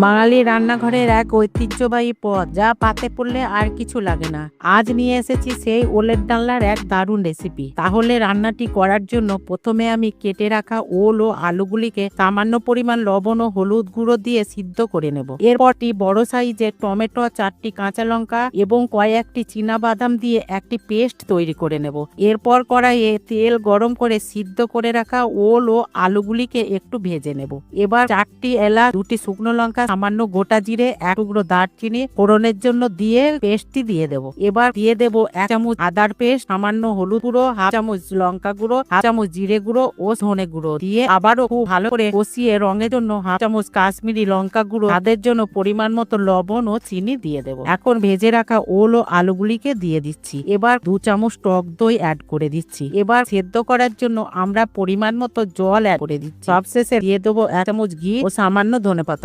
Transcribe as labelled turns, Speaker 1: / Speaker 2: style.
Speaker 1: বাঙালি রান্নাঘরের এক ঐতিহ্যবাহী পদ যা পাতে পড়লে আর কিছু লাগে না। আজ নিয়ে এসেছি সেই ওলের ডালনার এক দারুণ রেসিপি তাহলে রান্নাটি করার জন্য প্রথমে আমি কেটে রাখা ওল ও আলুগুলিকে সামান্য পরিমাণ লবণ ও হলুদ গুঁড়ো দিয়ে সিদ্ধ করে নেব। এরপরটি বড় সাইজের টমেটো, চারটি কাঁচা লঙ্কা এবং কয়েকটি চীনা বাদাম দিয়ে একটি পেস্ট তৈরি করে নেব। এরপর কড়াইয়ে তেল গরম করে সিদ্ধ করে রাখা ওল ও আলুগুলিকে একটু ভেজে নেব। এবার চারটি এলাচ, দুটি শুকনো লঙ্কা সামান্য গোটা জিরে, এক টুকরো দারচিনি ফোড়নের জন্য দিয়ে পেস্টটি দিয়ে দেব। এবার দিয়ে দেব এক চামচ আদার পেস্ট, সামান্য হলুদ গুঁড়ো, হাফ চামচ লঙ্কা গুঁড়ো, হাফ চামচ জিরে গুঁড়ো ও ধনে গুঁড়ো। দিয়ে আবারও খুব ভালো করে কষিয়ে রঙের জন্য হাফ চামচ কাশ্মীরি লঙ্কা গুঁড়ো তাদের জন্য পরিমাণ মতো লবণ ও চিনি দিয়ে দেব। এখন ভেজে রাখা ওল ও আলুগুলিকে দিয়ে দিচ্ছি। এবার দু চামচ টক দই অ্যাড করে দিচ্ছি। এবার সেদ্ধ করার জন্য আমরা পরিমাণ মতো জল অ্যাড করে দিচ্ছি। সবশেষে দিয়ে দেবো এক চামচ ঘি ও সামান্য ধনেপাতা